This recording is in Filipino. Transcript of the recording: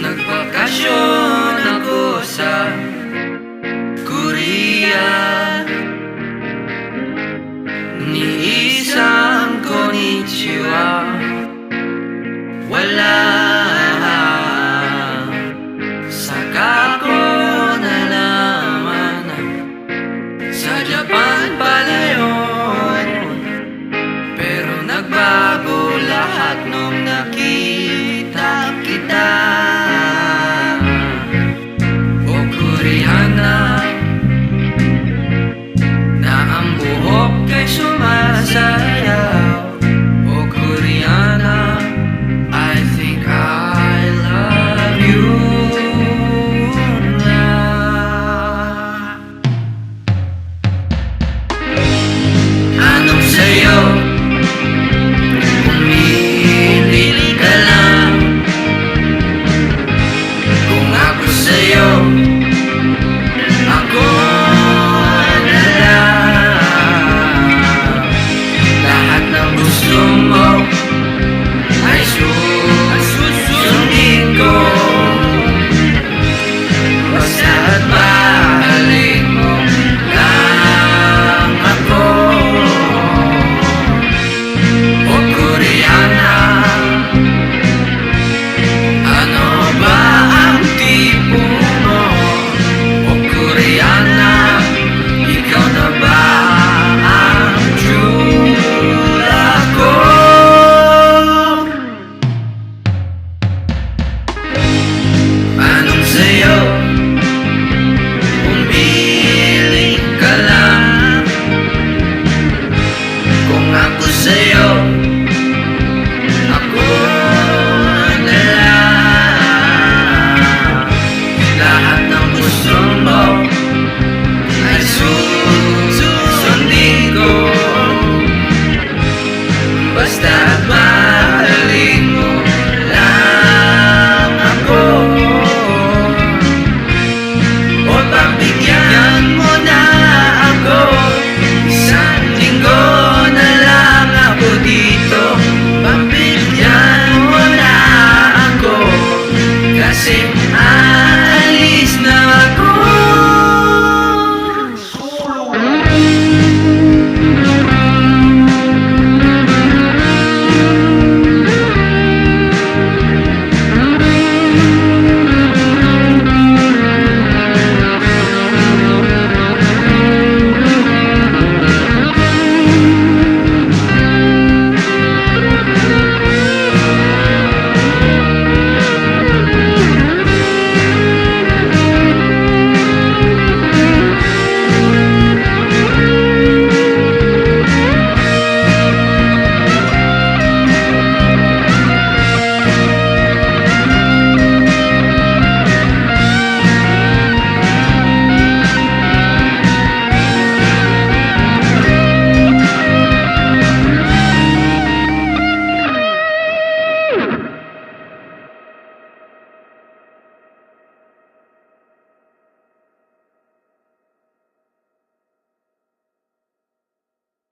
Nagbakasyon ako sa Korea. Niisang konnichiwa Wala Saka ko nalaman Sa Japan pala yun. Pero nagbago lahat nung Yeah. you. I know the sun